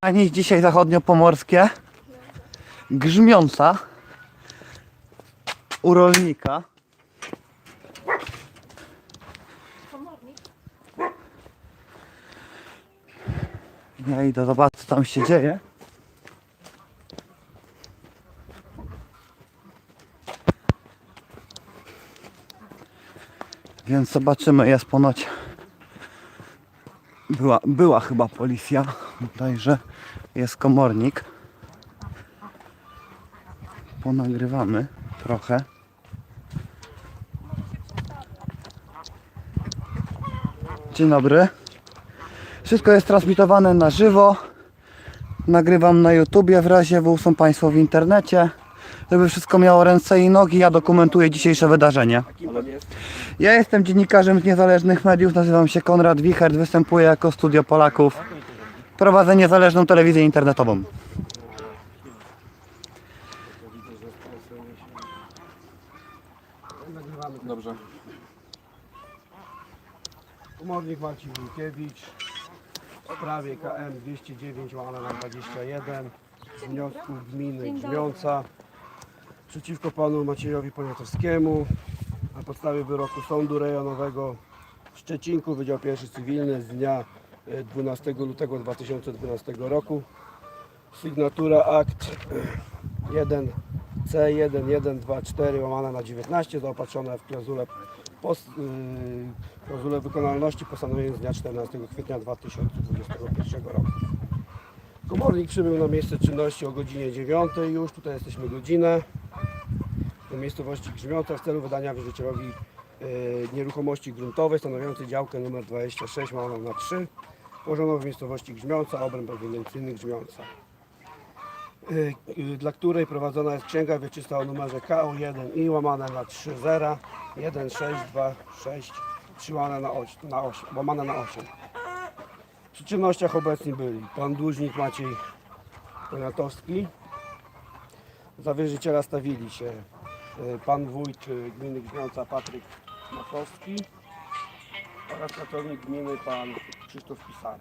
Ani dzisiaj zachodniopomorskie. Grzmiąca. U rolnika. Ja idę zobaczyć co tam się dzieje. Więc zobaczymy, jest ponoć była, była chyba policja, także jest komornik. Ponagrywamy trochę. Dzień dobry. Wszystko jest transmitowane na żywo. Nagrywam na YouTubie, w razie W są Państwo w internecie. Żeby wszystko miało ręce i nogi, ja dokumentuję dzisiejsze wydarzenie. Ja jestem dziennikarzem z niezależnych mediów, nazywam się Konrad Wichert, występuję jako Studio Polaków. Prowadzę niezależną telewizję internetową. Nagrywamy. Dobrze. Komornik Marcin Wójkiewicz w sprawie KM 209 łamane na 21 z wniosków gminy Grzmiąca przeciwko panu Maciejowi Poniatowskiemu na podstawie wyroku Sądu Rejonowego w Szczecinku, Wydział Pierwszy Cywilny z dnia 12 lutego 2012 roku. Sygnatura akt 1 C1124 łamane na 19 zaopatrzone w klauzulę, pos, yy, klauzulę wykonalności postanowienia z dnia 14 kwietnia 2021 roku. Komornik przybył na miejsce czynności o godzinie 9 już, tutaj jesteśmy godzinę do miejscowości Grzmiąca w celu wydania wierzycielowi yy, nieruchomości gruntowej stanowiącej działkę nr 26 łamane na 3 położoną w miejscowości Grzmiąca, obręb ewidencyjny Grzmiąca. Y, y, dla której prowadzona jest księga wieczysta o numerze KO1 i łamane na 30 1626 3 łamane na 8, na 8, łamane na 8. Przy czynnościach obecni byli pan dłużnik Maciej Poniatowski, za wierzyciela stawili się y, pan wójt gminy Grzmiąca Patryk Makowski oraz naczelnik gminy pan Krzysztof Pisarek.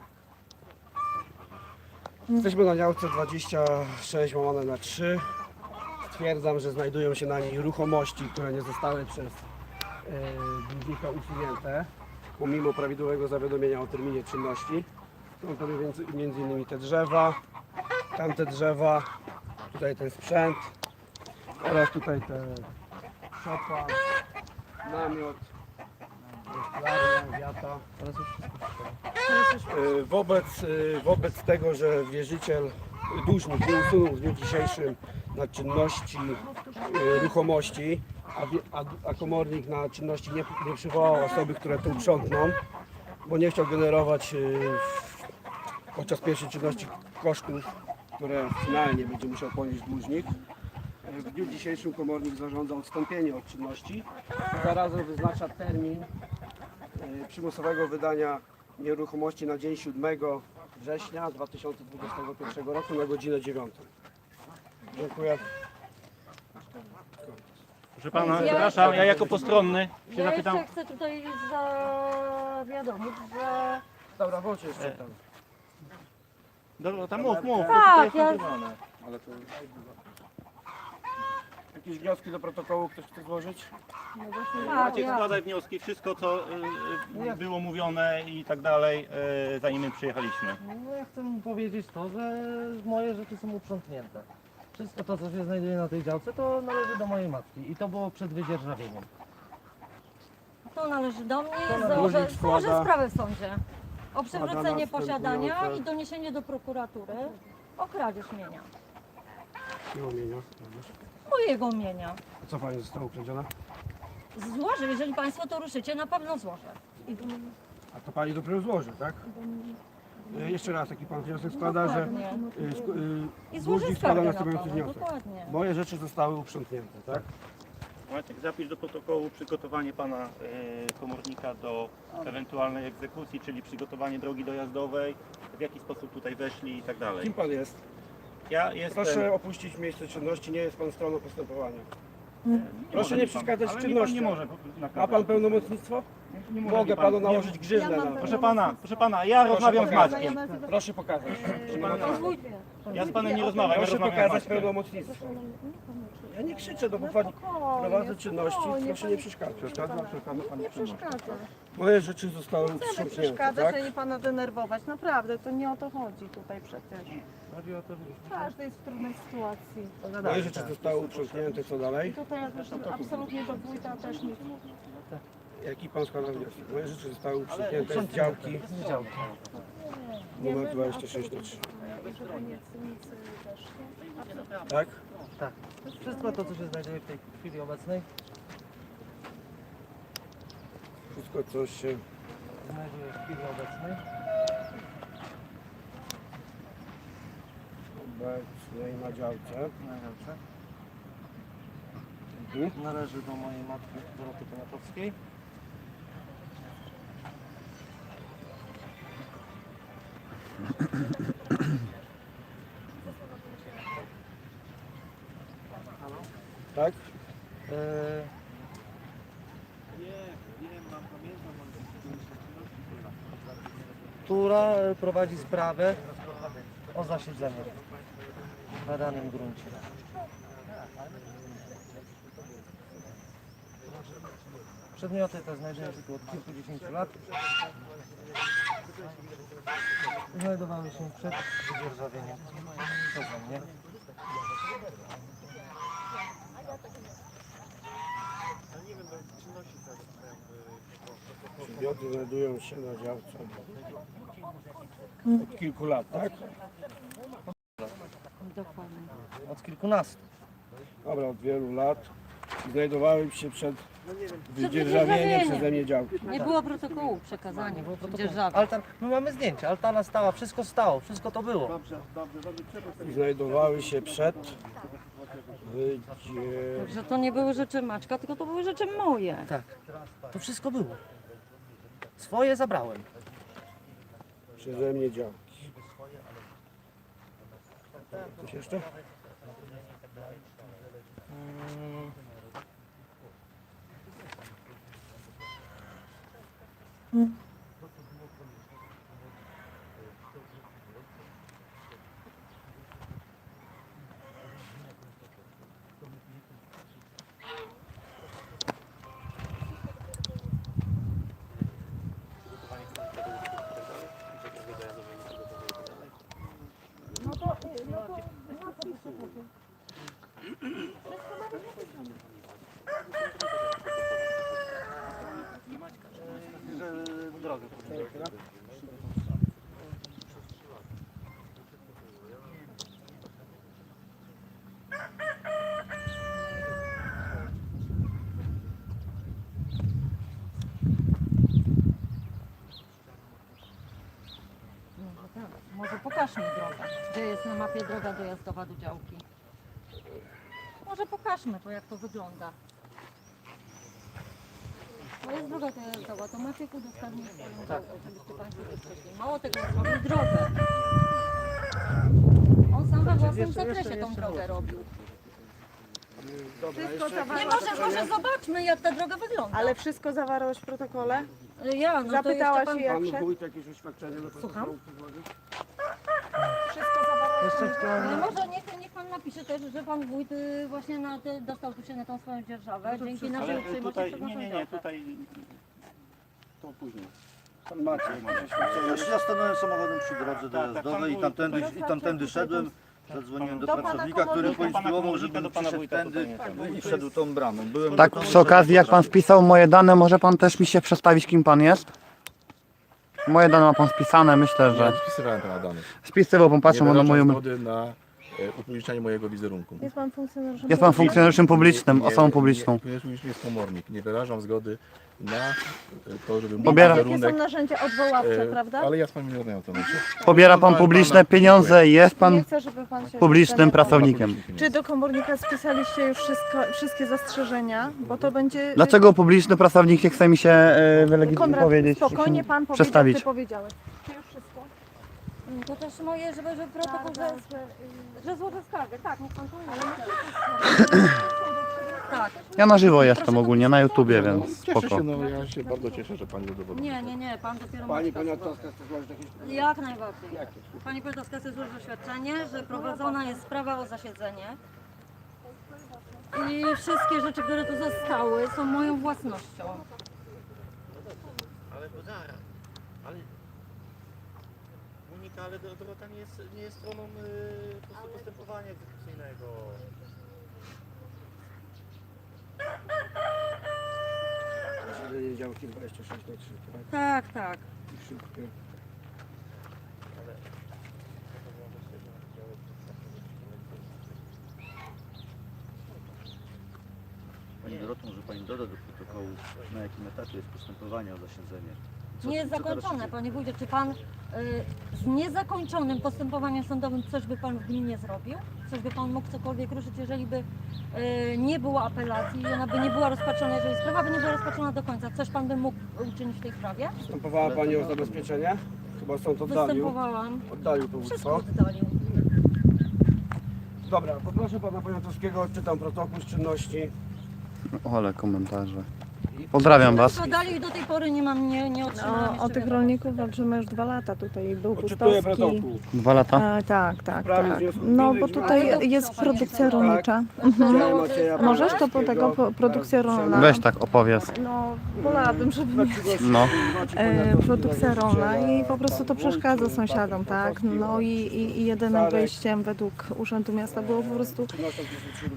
Jesteśmy na działce 26 łamane na 3. Stwierdzam, że znajdują się na niej ruchomości, które nie zostały przez e, dłużnika usunięte, pomimo prawidłowego zawiadomienia o terminie czynności. Są to innymi te drzewa, tamte drzewa, tutaj ten sprzęt oraz tutaj te szopa, namiot, Wobec, y, wobec tego, że wierzyciel, dłużnik nie usunął w dniu dzisiejszym na czynności y, ruchomości, a, a, a komornik na czynności nie, nie przywołał osoby, które to uprzątną, bo nie chciał generować podczas pierwszej czynności kosztów, które finalnie będzie musiał ponieść dłużnik. W dniu dzisiejszym komornik zarządza odstąpienie od czynności, zarazem wyznacza termin przymusowego wydania nieruchomości na dzień 7 września 2021 roku na godzinę 9. Dziękuję. Proszę pana, Ja- przepraszam, ja jako postronny się Ja zapytam. jeszcze chcę tutaj zawiadomić, że Dobra, włączę jeszcze tam. Dobra, tam mów, mów. Tak, ja-. Ale to... Jakieś wnioski do protokołu ktoś chce złożyć? tak, Macie składać wnioski, wszystko co y, y, było mówione i tak dalej, y, zanim my przyjechaliśmy. No ja chcę mu powiedzieć to, że moje rzeczy są uprzątnięte. Wszystko to, co się znajduje na tej działce, to należy do mojej matki i to było przed wydzierżawieniem. to należy do mnie, złożę, Dłużnik złożę składa- sprawę w sądzie o przywrócenie posiadania i doniesienie do prokuratury o kradzież mienia. Nie mam mienia. Mojego mienia. A co Pani zostało ukradzione? Złożę, jeżeli Państwo to ruszycie, na pewno złożę. I, A to Pani dopiero złoży, tak? Y, Jeszcze raz, taki Pan wniosek składa, że dokładnie. y, sk- y, I złożę dłużnik składa skargę na następujący Pana, wniosek. dokładnie. Moje rzeczy zostały uprzątnięte, tak? Maciek, zapisz do protokołu przygotowanie pana y, komornika do ewentualnej egzekucji, czyli przygotowanie drogi dojazdowej, w jaki sposób tutaj weszli i tak dalej. Kim Pan jest? Ja jestem... Proszę opuścić miejsce czynności, nie jest Pan stroną postępowania. Nie proszę może nie mi pan- przeszkadzać w ale mi pan nie może Ma nakazać. Pan pełnomocnictwo? Nie Mogę pan- panu nałożyć grzywnę na Proszę pana, proszę pana, ja rozmawiam z Maćkiem. Proszę pokazać. ma prawa. Ja z panem nie rozmawiam, ja Proszę rozmawiam z pokazać Maćkiem. pełnomocnictwo. Ja nie krzyczę, do pochwali. Prowadzę czynności, proszę nie przeszkadzać. Nie przeszkadza. Moje rzeczy zostały Nie uprzątnięte, przeszkadzać, tak? ani pana denerwować. Naprawdę, to nie o to chodzi tutaj przecież. Każdy jest w trudnej sytuacji. Moje rzeczy zostały uprzątnięte, co dalej? Tutaj jakby absolutnie do wójta też nic. Jaki pan składa wniosek? Moje rzeczy zostały uprzątnięte z działki numer 26 na 3. Żeby nic, nic też. Tak? Tak. Wszystko to, co się znajduje w tej chwili obecnej, Wszystko co się znajduje w chwili obecnej. obecnie na działce. Na działce. Mhm. Należy do mojej matki Doroty Poniatowskiej. Tak? E, która e, prowadzi sprawę o zasiedzenie na danym gruncie. Przedmioty te znajdują się tu od kilkudziesięciu lat. Znajdowały się przed wydzierżawieniem przeze mnie. Przedmioty znajdują się na działce od kilku lat, tak? Dokładnie. Od kilkunastu. Dobra, od wielu lat. Znajdowały się przed wydzierżawieniem wydzierżawieniem. przeze mnie działki. Nie było protokołu przekazania, dzierżawy. Altan, my mamy zdjęcia, altana stała, wszystko stało, wszystko to było. Znajdowały się przed wydzie... Także to nie były rzeczy Maćka, tylko to były rzeczy moje. Tak, to wszystko było. Swoje zabrałem. przeze mnie działki. Coś jeszcze? Mm. Może tak. Może pokaż mi drogę. Gdzie jest na mapie droga dojazdowa do działki? Może pokażmy to, jak to wygląda. To jest droga to macie udostępnić swoją drogę, żebyście Państwo to. Mało tego, zrobił drogę. On sam we własnym jeszcze- zakresie jeszcze- tą jeszcze drogę robił. Wszystko jeszcze. Nie może, może zobaczmy, jak ta droga wygląda. Ale wszystko zawarłeś w protokole? Ja, no to Zapytała jeszcze pan... się, jak Pan wójt jakieś oświadczenie Słucham? Wszystko zawarłeś? Jeszcze chciałem... może niech, napisze też, że pan wójt y, właśnie na te, dostał tu się na tą swoją dzierżawę, dzięki naszej Ale uprzejmości tutaj, przez nie, naszą nie, nie, działkę. tutaj to później. Pan Maciej, Ja ja stanąłem samochodem przy drodze tak, dojazdowej i tamtędy, i tamtędy szedłem. Zadzwoniłem do Do pracownika, który poinstruował, Pana komornika, do pana przyszedł wójta tędy nie, i wszedł tą bramą. Byłem Tak, przy okazji, jak pan żeby spisał moje dane, może pan też mi się przedstawić, kim pan jest? Moje dane ma pan spisane, myślę, że nie spisywałem pana danych. spisywał pan, patrzę nie na wyrażam moją... zgody na upublicznianie mojego wizerunku. Jest pan funkcjonariuszem? Jest pan funkcjonariuszem publicznym, Nie- osobą publiczną. Nie, nie, nie jest komornik. Nie wyrażam zgody na e, to, żeby mój Pobiera- Jakie są wizerunek... narzędzia odwoławcze, e, prawda? Ale ja z panem nie rozmawiam o tym. Pobiera pan publiczne pieniądze i jest Nie pan chcę, żeby pan się publicznym pracownikiem. Czy do komornika spisaliście już wszystko, wszystkie zastrzeżenia? Bo to będzie... Dlaczego publiczny pracownik nie chce mi się e, wylegitymować, Konrad, powiedzieć, spokojnie pan powiedział, przedstawić? ty powiedziałeś. Czy już wszystko? Mm, To też moje, żeby, żeby protokół, że, że złożę skargę. Tak, niech pan ale Tak. Ja na żywo jestem ogólnie, na YouTubie, więc Cieszę spoko. się, no ja się bardzo cieszę, że pani udowodniła. Nie, nie, nie, pan dopiero ma Pani czas. Poniatowska chce złożyć jakieś Jak najbardziej. Pani Piotrowska chce złożyć oświadczenie, że prowadzona jest sprawa o zasiedzenie. I wszystkie rzeczy, które tu zostały, są moją własnością. Ale bo zaraz, ale... Monika, ale Dor- Dorota nie jest, nie jest stroną y, po prostu postępowania egzekucyjnego. posiedzenie działki 26 na 3, tak? Tak, tak. I wszystkie. Pani Doroto, może Pani doda do protokołu, na jakim etapie jest postępowanie o zasiedzenie? Co- Nie jest co teraz zakończone, się- panie wójcie. Czy pan z niezakończonym postępowaniem sądowym coś by pan w gminie zrobił? Coś by pan mógł cokolwiek ruszyć, jeżeli by y, nie było apelacji i ona by nie była rozpatrzona, jeżeli sprawa by nie była rozpatrzona do końca? Coś pan by mógł uczynić w tej sprawie? Występowała Pani o zabezpieczenie? Chyba sąd oddalił. Występowałam. Oddalił Wszystko powództwo. oddalił. Dobra, poproszę Pana Poniatowskiego, odczytam protokół z czynności. Ole komentarze. Pozdrawiam was. Oddalił i do tej pory nie mam, nie, nie otrzymałam No, o tych wiadomości. rolników walczymy już dwa lata tutaj. Był Odczytuję protokół. Dwa lata? E, tak, tak, tak. związku No bo tutaj jest produkcja Tak. rolnicza. Odczytuję Macieja Możesz to po tego po- produkcja rolna? Weź tak opowiedz. No, wolałabym, żeby mieć No. e, produkcja rolna i po prostu to przeszkadza sąsiadom, tak? No i, i, i jedynym wyjściem według Urzędu Miasta było po prostu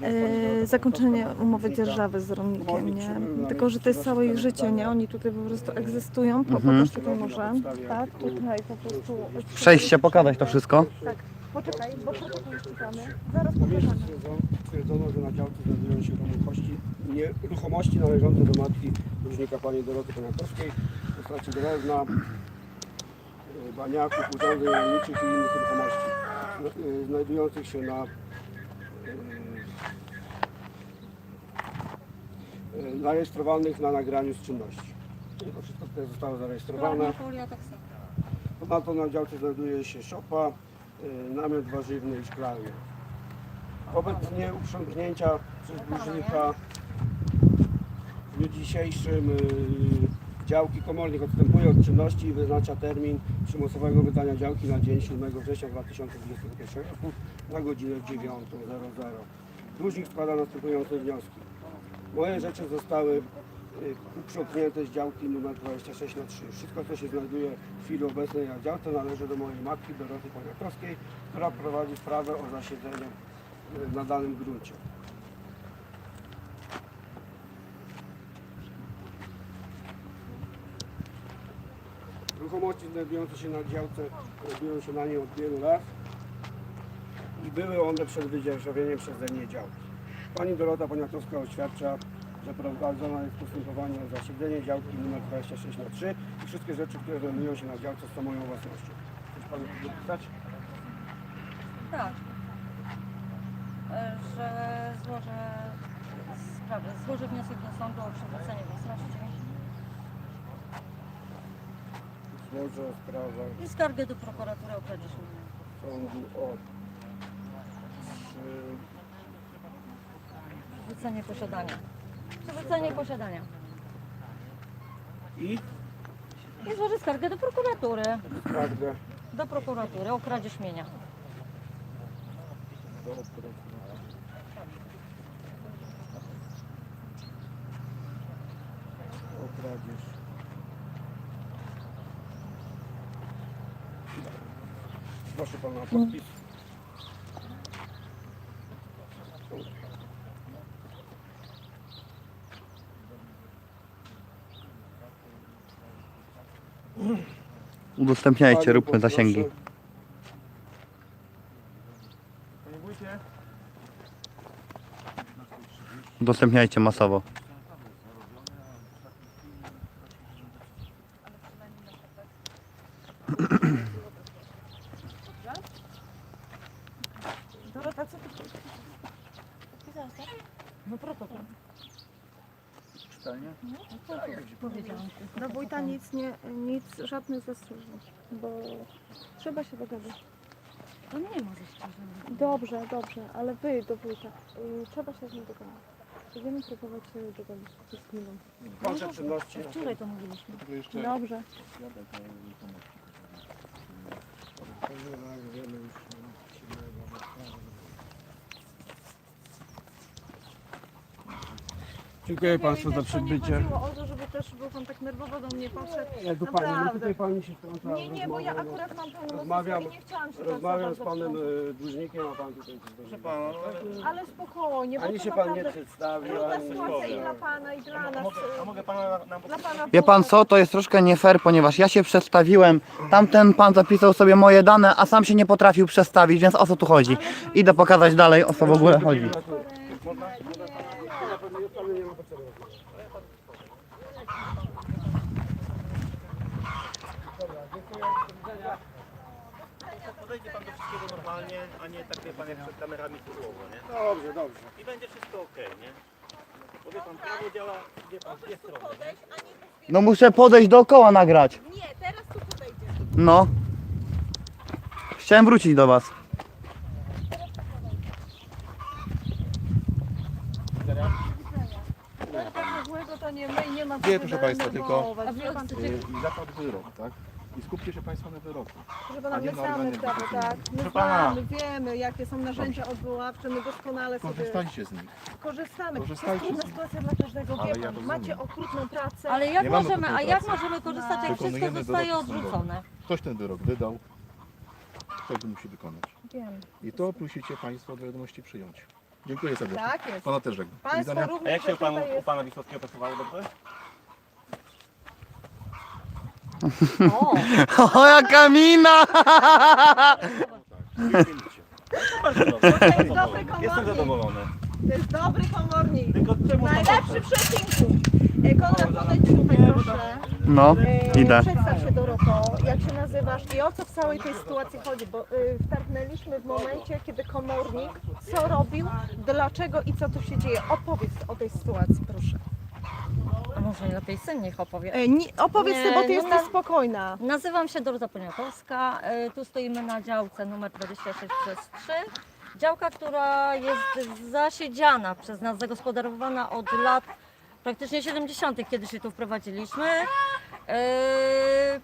e, zakończenie umowy dzierżawy z rolnikiem, nie? Tylko, że to jest całe ich życie, nie? Oni tutaj po prostu egzystują, po, Mhm. pokaż tutaj może, tak? Tutaj po prostu... Przejście, pokazać to wszystko. Poczekaj, bo już czytamy. Zaraz pokażemy. stwierdzono, że na działce znajdują się ruchomości, nieruchomości należące do matki dłużnika pani Doroty Poniatowskiej w postaci drewna, y, baniaków, urządzeń rolniczych i innych ruchomości y, znajdujących się na y, y, zarejestrowanych na nagraniu z czynności. To wszystko tutaj zostało zarejestrowane. Folia, tak samo. Ponadto na działce znajduje się szopa, y, namiot warzywny i szklarnia. Wobec nieuprzątnięcia przez dłużnika w dniu dzisiejszym y, działki komornik odstępuje od czynności i wyznacza termin przymusowego wydania działki na dzień 7 września 2021 roku na godzinę 9.00. Dłużnik składa następujące wnioski. Moje rzeczy zostały y, uprzątnięte z działki numer 26 na 3. Wszystko, co się znajduje w chwili obecnej na działce, należy do mojej matki Doroty Poniatowskiej, która prowadzi sprawę o zasiedzenie y, na danym gruncie. Ruchomości znajdujące się na działce znajdują się na niej od wielu lat i były one przed wydzierżawieniem przeze mnie działki. Pani Dorota Poniatowska oświadcza, że prowadzone jest postępowanie o zasiedzenie działki nr 26 na 3 i wszystkie rzeczy, które znajdują się na działce są moją własnością. Chcesz Pani dopisać? Tak. E, Że złożę sprawę, złożę wniosek do sądu o przywrócenie własności Złożę sprawę i skargę do prokuratury o kradzież mienia. sądu o przy... Przywrócenie posiadania. Przywrócenie posiadania. i I złożę skargę do prokuratury. skargę Do prokuratury o kradzież mienia. O kradzież. Proszę pana podpis. Udostępniajcie, róbmy zasięgi. Udostępniajcie masowo. Dorota, co ty No protokół. Czytelnie? Powiedziałam. Do wójta nic, nie, nic, żadnych zastrzeżeń, bo trzeba się dogadać. To nie ma zastrzeżenia. Dobrze, dobrze, ale wy do wójta, y, trzeba się z nim dogadać. Będziemy próbować się dogonić z chwilą. Kończę czynności. Wczoraj to mówiliśmy. Dobrze. Dziękuję Państwu za przybycie. Nie chodziło o to, żeby też był pan tak nerwowo do mnie podszedł. Jak do Pani, no tutaj Pani się wtrąca. Nie, nie, bo ja akurat mam pełnomocnictwo Rozmawiam- i nie chciałam się tak Rozmawiam z za Panem e, dłużnikiem, a Pan tutaj coś Proszę pana, no, ale wtrącać. Ale spokojnie, bo Ani to się Pan nie naprawdę przedstawił, trudna ani sytuacja i nie dla pana i dla a nas. mogę, a mogę pana na, Dla na pana Wie pan co, to jest troszkę nie fair, ponieważ ja się przedstawiłem, tamten pan zapisał sobie moje dane, a sam się nie potrafił przestawić, więc o co tu chodzi? Idę pokazać dalej o co w ogóle chodzi. Podejdzie pan do normalnie, a nie tak wie pan jak przed kamerami tu słowo, nie? Dobrze, dobrze. I będzie wszystko ok, nie? Bo wie pan, prawo działa, wie pan, w dwie strony, nie? No muszę podejść dookoła nagrać. Nie, teraz tu podejdzie. No. Chciałem wrócić do was. Złego to nie my i nie ma Nie, co się proszę państwa, tylko-. A Wie pan, Y, Zapadł wyrok, tak? I skupcie się Państwo na wyroku. Proszę pana, A nie my na znamy organie prawo, tak? My Proszę pana. znamy, wiemy jakie są narzędzia odwoławcze, my doskonale sobie Korzystajcie z nich. korzystamy. To jest Korzystajcie trudna z nich. sytuacja dla każdego, Ale wie ja pan. rozumiem. Macie okrutną pracę. Ale jak Nie mamy możemy, a takiej jak pracy. możemy korzystać, jak wszystko Wykonujemy zostaje odrzucone? Ktoś ten wyrok wydał, ktoś go musi wykonać. Wiem. I to musicie Państwo do wiadomości przyjąć. Dziękuję serdecznie. Tak jest. Pana też żegnam. Do Państwo widzenia. A również jak się u, panu, tutaj u jest. pana Wisłockiego pracowało dobrze? O, O, jaka mina! Bardzo dobrze. To jest dobry Jestem komornik. zadowolony. To jest dobry komornik. Tylko czemu Najlepszy w przecinku. E, Konrad, podejdź tutaj proszę. No, E, idę. Przedstaw się Doroko, jak się nazywasz i o co w całej tej sytuacji chodzi, bo y, wtargnęliśmy w momencie, kiedy komornik co robił, dlaczego i co tu się dzieje. Opowiedz o tej sytuacji, proszę. Może lepiej syn niech opowie. E, nie, opowiedz ty, bo ty no jesteś na- spokojna. Nazywam się Dorota Poniatowska. e, Tu stoimy na działce numer 26 przez 3. Działka, która jest zasiedziana przez nas, zagospodarowana od lat praktycznie 70., kiedy się tu wprowadziliśmy. E,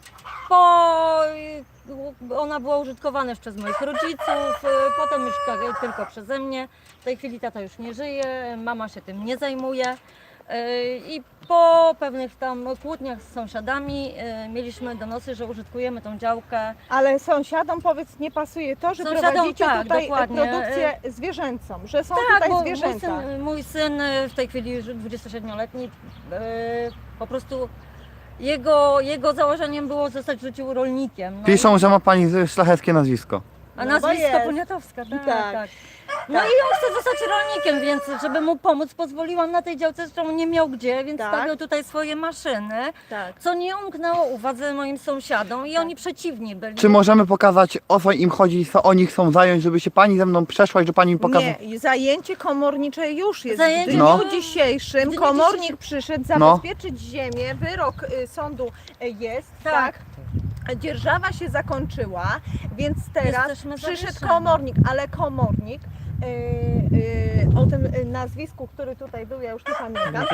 Po, ona była użytkowana już przez moich rodziców, e, potem już tak, tylko przeze mnie. W tej chwili tata już nie żyje, mama się tym nie zajmuje. E, I po pewnych tam kłótniach z sąsiadami e, mieliśmy donosy, że użytkujemy tą działkę. Ale sąsiadom powiedz, nie pasuje to, że Sąsiadom prowadzicie tak, tutaj dokładnie. produkcję zwierzęcą, że są Tak, tutaj bo mój zwierzęta. syn, mój syn e, w tej chwili już 27-letni, e, po prostu jego, jego założeniem było zostać w życiu rolnikiem. No Piszą, i- że ma pani szlacheckie nazwisko. A No bo nazwisko jest. Poniatowska, tak, Tak. tak. No i on chce zostać rolnikiem, więc żeby mu pomóc, pozwoliłam na tej działce, zresztą nie miał gdzie, więc Tak. stawiał tutaj swoje maszyny, Tak. co nie umknęło uwadze moim sąsiadom i oni przeciwni byli. Czy możemy pokazać o co im chodzi co oni chcą zająć, żeby się pani ze mną przeszła i że pani mi pokazała? Nie, zajęcie komornicze już jest. Zajęcie w dniu No. dzisiejszym dniu komornik dzisiejszym- przyszedł No. zabezpieczyć ziemię, wyrok y, sądu y, jest, tak. Tak. Dzierżawa się zakończyła, więc teraz Jesteśmy przyszedł zawieszeni. komornik, ale komornik y, y, o tym y, nazwisku, który tutaj był, ja już nie pamiętam,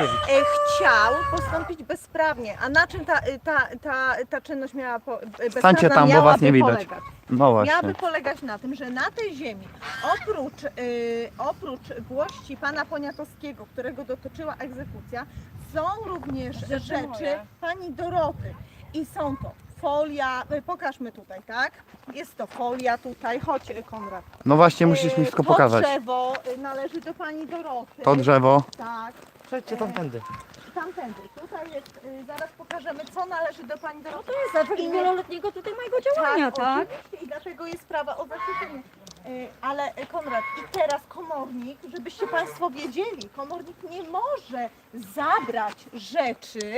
chciał postąpić bezprawnie. A na czym ta, ta, ta, ta czynność miała po, y, bezprawna Stańcie tam, bo was miałaby nie widać. polegać? No właśnie. miałaby polegać na tym, że na tej ziemi oprócz, y, oprócz włości pana Poniatowskiego, którego dotyczyła egzekucja, są również Rzeczy rzeczy moje. pani Doroty i są to folia, y, pokażmy tutaj, tak? Jest to folia tutaj, chodź Konrad. No właśnie, musisz mi wszystko to pokazać. drzewo y, należy do pani Doroty. To drzewo. Tak, Przejdźcie tamtędy. tamtędy. Tutaj jest, y, zaraz pokażemy, co należy do pani Doroty. To jest efekt wieloletniego tutaj mojego działania, tak? Oczywiście i dlatego jest sprawa o zasiedzenie. Y, Ale y, Konrad, i teraz komornik, żebyście Państwo wiedzieli, komornik nie może zabrać rzeczy,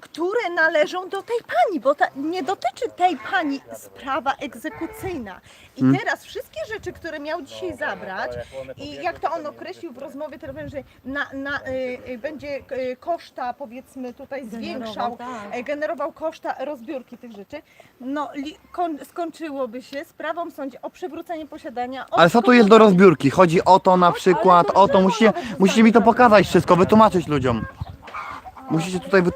które należą do tej pani, bo ta, nie dotyczy tej pani sprawa egzekucyjna. I Hmm. teraz wszystkie rzeczy, które miał dzisiaj zabrać, i jak to on określił w rozmowie telefonicznej, na, na, y, y, będzie y, koszt koszta, powiedzmy tutaj zwiększał, tak. generował koszta rozbiórki tych rzeczy, no li, kon, skończyłoby się sprawą w sądzie o przywrócenie posiadania. Ale co tu jest do rozbiórki? Chodzi o to na przykład, to o to musicie, musicie mi to pokazać wszystko, wytłumaczyć ludziom. Musicie tutaj wy...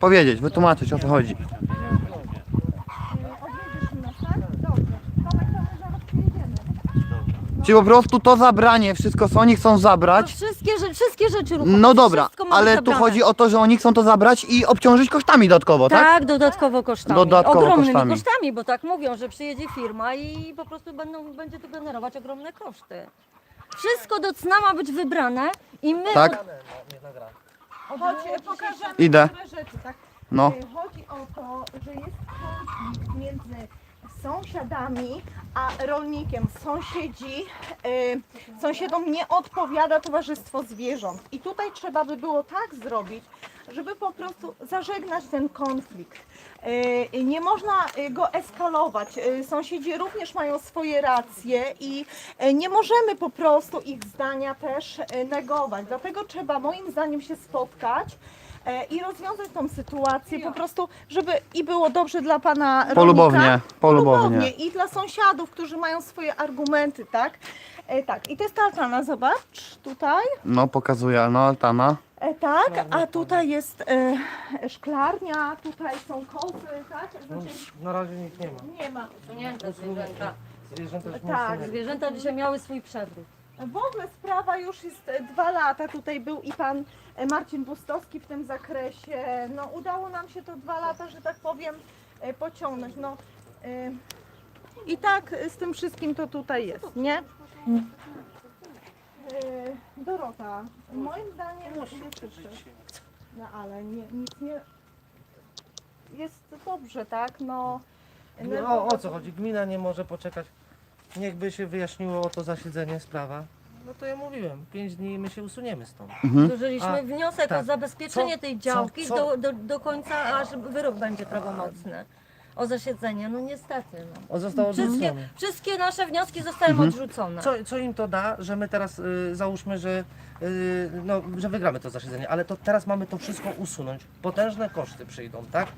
powiedzieć, wytłumaczyć o co chodzi. Odwiedzisz nas, tak? Dobrze. Tomek, to my zaraz przyjedziemy. Czyli po prostu to zabranie, wszystko co oni chcą No zabrać, wszystkie, rze- wszystkie rzeczy ruchome. no dobra, wszystko ale tu zabrane. chodzi o to, że oni chcą to zabrać i obciążyć kosztami dodatkowo, tak? Tak, dodatkowo kosztami. Dodatkowo Ogromnymi kosztami. kosztami. bo tak mówią, że przyjedzie firma i po prostu będą, będzie to generować ogromne koszty. Wszystko do cna ma być wybrane i my Tak? Chodź, pokażemy Idę. niektóre rzeczy, tak? No. Chodzi o to, że jest konflikt między sąsiadami a rolnikiem. Sąsiedzi, y, sąsiadom nie odpowiada towarzystwo zwierząt. I tutaj trzeba by było tak zrobić, żeby po prostu zażegnać ten konflikt. Y, Nie można y, go eskalować. Y, Sąsiedzi również mają swoje racje i nie możemy po prostu ich zdania też negować. Dlatego trzeba moim zdaniem się spotkać e, i rozwiązać tą sytuację po prostu, żeby i było dobrze dla pana Polubownie, rolnika, polubownie. i dla sąsiadów, którzy mają swoje argumenty, tak? E, tak, i to jest ta altana, zobacz, tutaj. No pokazuję, no altana. E, tak, a tutaj jest e, szklarnia, tutaj są kozy, tak? No, Znaczy, na razie nic nie ma. nie ma. Zwierzęta, zwierzęta. Zwierzęta już Tak, Zwierzęta dzisiaj miały swój przewrót. W ogóle sprawa już jest e, dwa lata. Tutaj był i pan e, Marcin Bustowski w tym zakresie. No udało nam się to dwa lata, że tak powiem, e, pociągnąć. No, I tak z tym wszystkim to tutaj jest, nie? Dorota, moim zdaniem jest no ale nie, nic nie jest dobrze, tak? No, No, o, o co chodzi? Gmina nie może poczekać. Niechby się wyjaśniło o to zasiedzenie sprawa. No to ja mówiłem, 5 dni i my się usuniemy stąd. Złożyliśmy A, wniosek tak. o zabezpieczenie Co- tej co- działki co- Do, do, do końca, aż wyrok będzie prawomocny. O zasiedzenie, no niestety. No. O, zostało Wszystkie, odrzucone. wszystkie nasze wnioski zostały Mhm. odrzucone. Co, co im to da, że my teraz y, załóżmy, że, y, no, że wygramy to zasiedzenie, ale to teraz mamy to wszystko usunąć. Potężne koszty przyjdą, tak?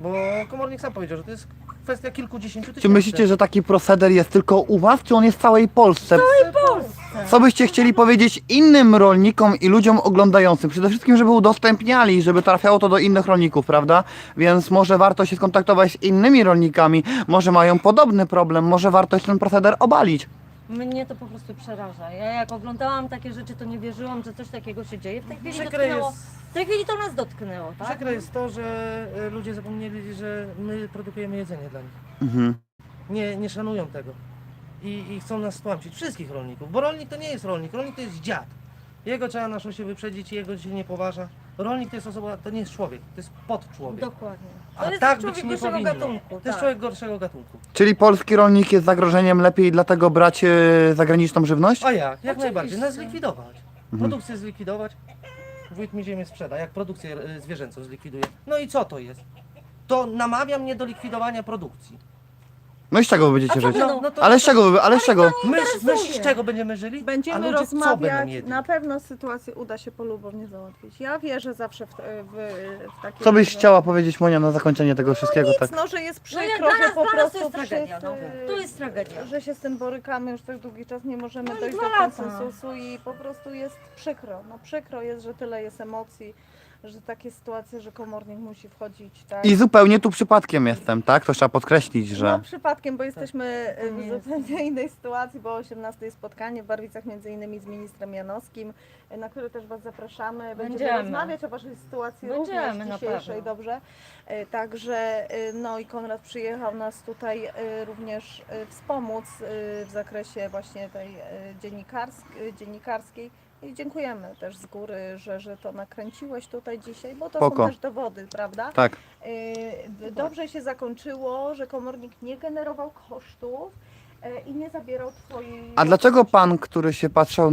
Bo komornik sam powiedział, że to jest kwestia kilkudziesięciu tysięcy. Czy myślicie, że taki proceder jest tylko u was, czy on jest w całej Polsce? Co byście chcieli powiedzieć innym rolnikom i ludziom oglądającym? Przede wszystkim, żeby udostępniali, żeby trafiało to do innych rolników, prawda? Więc może warto się skontaktować z innymi rolnikami, może mają podobny problem, może warto ten proceder obalić. Mnie to po prostu przeraża. Ja jak oglądałam takie rzeczy, to nie wierzyłam, że coś takiego się dzieje. W tej chwili Przykre dotknęło, jest, w tej chwili to nas dotknęło, tak? przykre jest to, że y, ludzie zapomnieli, że my produkujemy jedzenie dla nich. Mhm. Nie, nie szanują tego. I, I chcą nas stłamsić, wszystkich rolników. Bo rolnik to nie jest rolnik, rolnik to jest dziad. Jego trzeba na się wyprzedzić, jego się nie poważa. Rolnik to jest osoba, to nie jest człowiek, to jest podczłowiek. Dokładnie. A To jest tak człowiek być nie gorszego powinno. gatunku. To jest tak. człowiek gorszego gatunku. Czyli polski rolnik jest zagrożeniem, lepiej dlatego brać e, zagraniczną żywność? A jak? Jak Oczywiście. najbardziej. Nas zlikwidować. Mhm. Produkcję zlikwidować. Wójt mi ziemię sprzeda. Jak produkcję y, zwierzęcą zlikwiduje. No i co to jest? To namawia mnie do likwidowania produkcji. No i z czego wy będziecie żyć? No, no to, Ale z czego wy, ale z czego? my, my z czego będziemy żyli? A Będziemy ludzie co będą rozmawiać, jedli? na pewno sytuację uda się polubownie załatwić. Ja wierzę zawsze w, w, w takie... Co byś chciała powiedzieć Monia na zakończenie tego wszystkiego? Nic, Tak. no, że jest No jak przykro, dla że nas, po dla nas to prostu jest tragedia. No. wszyscy- To jest tragedia. że się z tym borykamy już tak długi czas, nie możemy No i dojść do dwa lata. konsensusu i po prostu jest przykro. No przykro jest, że tyle jest emocji, że takie sytuacje, że komornik musi wchodzić, tak? I zupełnie tu przypadkiem jestem, tak? To trzeba podkreślić, No że... przypadkiem, bo jesteśmy To nie w zupełnie innej sytuacji, bo o 18 jest spotkanie w Barwicach między innymi z ministrem Janowskim, na które też Was zapraszamy. Będziemy, Będziemy. rozmawiać o Waszej sytuacji Będziemy, również na dzisiejszej, pewno. dobrze? E, Także, e, no i Konrad przyjechał nas tutaj e, również e, wspomóc e, w zakresie właśnie tej e, dziennikarsk- e, dziennikarskiej. I dziękujemy też z góry, że, że to nakręciłeś tutaj dzisiaj, bo to Spoko. są też dowody, prawda? Tak. Yy, Dobrze się zakończyło, że komornik nie generował kosztów i nie zabierał twojej... A dlaczego pan, który się patrzył y,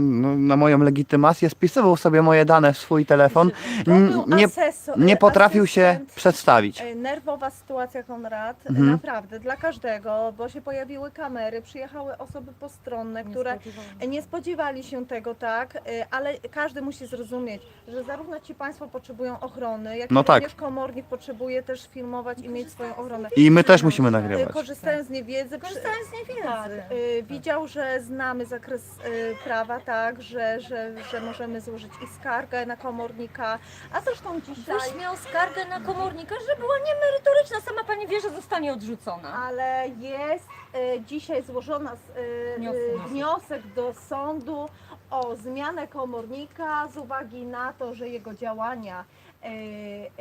no, na moją legitymację, spisywał sobie moje dane w swój telefon, nie, nie potrafił się asystent. przedstawić? E, Nerwowa sytuacja, Konrad, Mhm. naprawdę, dla każdego, bo się pojawiły kamery, przyjechały osoby postronne, które nie spodziewali się tego, tak, e, ale każdy musi zrozumieć, że zarówno ci Państwo potrzebują ochrony, jak No i tak. również komornik potrzebuje też filmować i mieć swoją ochronę. I my też musimy E, nagrywać. Korzystając z niewiedzy, przy- Niewiedzy. tak, y, widział, że znamy zakres y, prawa, tak, że, że, że możemy złożyć i skargę na komornika, a zresztą dzisiaj, Ktoś miał skargę na komornika, że była niemerytoryczna. Sama pani wie, że zostanie odrzucona. ale jest y, dzisiaj złożona z, y, Wniosek. y, wniosek do sądu o zmianę komornika z uwagi na to, że jego działania y,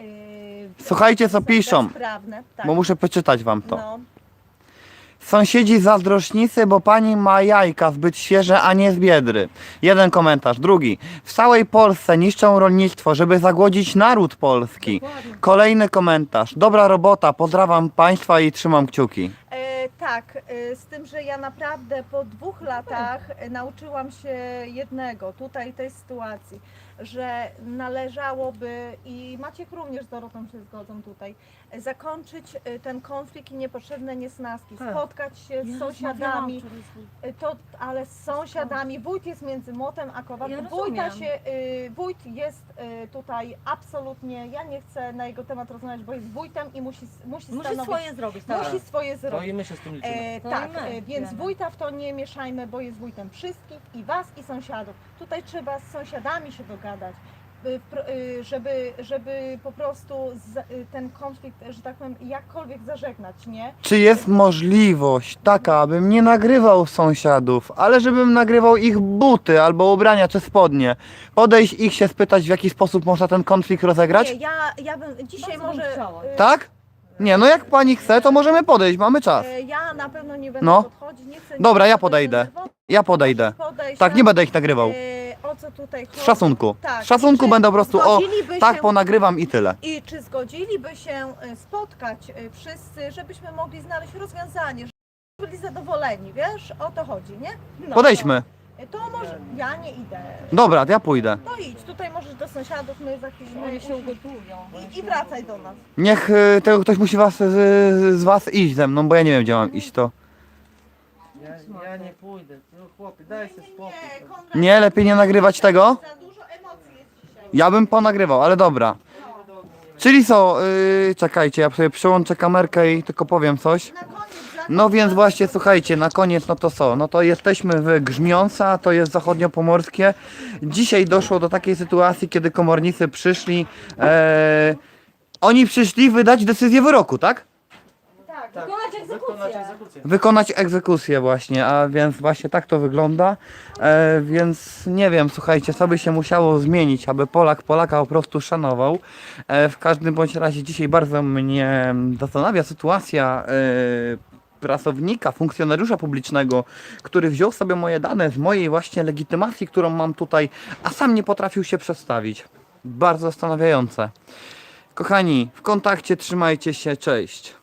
y, Słuchajcie, co piszą, bezprawne, tak, bo muszę przeczytać wam to. no, Sąsiedzi zazdrośnicy, bo pani ma jajka zbyt świeże, a nie z biedry. Jeden komentarz. Drugi. W całej Polsce niszczą rolnictwo, żeby zagłodzić naród polski. Kolejny komentarz. Dobra robota, pozdrawiam państwa i trzymam kciuki. E, tak, e, z tym, że ja naprawdę po dwóch latach e, nauczyłam się jednego tutaj tej sytuacji, że należałoby i Maciek również z Dorotą się zgodzą tutaj, zakończyć e, ten konflikt i niepotrzebne niesnaski, Tak. spotkać się z sąsiadami, e, to, ale z sąsiadami, wójt jest między młotem a kowadłem, Ja wójta rozumiem. się, y, wójt jest y, tutaj absolutnie, ja nie chcę na jego temat rozmawiać, bo jest wójtem i musi, musi Musi stanowić swoje zrobić, tak. musi swoje No zrobić. i my się z tym liczymy. E, To tak, my e, więc wiemy. wójta w to nie mieszajmy, bo jest wójtem wszystkich i was i sąsiadów. Tutaj trzeba z sąsiadami się dogadać, y, y, żeby, żeby po prostu y, ten konflikt, że tak powiem, jakkolwiek zażegnać, nie? Czy jest możliwość taka, abym nie nagrywał sąsiadów, ale żebym nagrywał ich buty albo ubrania czy spodnie? Podejść ich się spytać, w jaki sposób można ten konflikt rozegrać? Nie, ja, ja bym dzisiaj Bardzo bym może... chciała. Tak? Nie, no jak pani chce, to możemy podejść, mamy czas. e, Ja na pewno nie będę No. podchodzić, nie chcę... Dobra, ja podejdę. Ja podejdę. podejść, Tak, nie będę ich nagrywał. E, o co tutaj chodzi? Szacunku. Tak. Z szacunku Czy będę po prostu, o, zgodziliby tak się- ponagrywam i tyle. I czy zgodziliby się e, spotkać e, wszyscy, żebyśmy mogli znaleźć rozwiązanie, żeby byli zadowoleni, wiesz? O to chodzi, nie? No, Podejdźmy. To, to może, ja nie idę. Dobra, ja pójdę. No idź, tutaj możesz do sąsiadów, my za chwilę Oni się ugotują. I, i wracaj do nas. Niech y, tego ktoś musi was, z, z was iść ze mną, bo ja nie wiem gdzie mam iść to. Ja, ja nie pójdę. No chłopie, daj sobie spokój. Nie, Konrad, Nie, lepiej nie nagrywać tego? za dużo emocji jest dzisiaj. Ja bym ponagrywał, ale dobra. Czyli co, yy, czekajcie, ja sobie przełączę kamerkę i tylko powiem coś. Na koniec, za No więc właśnie, słuchajcie, na koniec, no to co? No to jesteśmy w Grzmiąca, to jest zachodniopomorskie. Dzisiaj doszło do takiej sytuacji, kiedy komornicy przyszli. E, oni przyszli wydać decyzję wyroku, tak? Tak, Wykonać egzekucję. Wykonać egzekucję. Wykonać egzekucję właśnie, a więc właśnie tak to wygląda. E, więc nie wiem, słuchajcie, co by się musiało zmienić, aby Polak Polaka po prostu szanował. E, w każdym bądź razie dzisiaj bardzo mnie zastanawia sytuacja e, pracownika, funkcjonariusza publicznego, który wziął sobie moje dane z mojej właśnie legitymacji, którą mam tutaj, a sam nie potrafił się przedstawić. Bardzo zastanawiające. Kochani, w kontakcie trzymajcie się, cześć.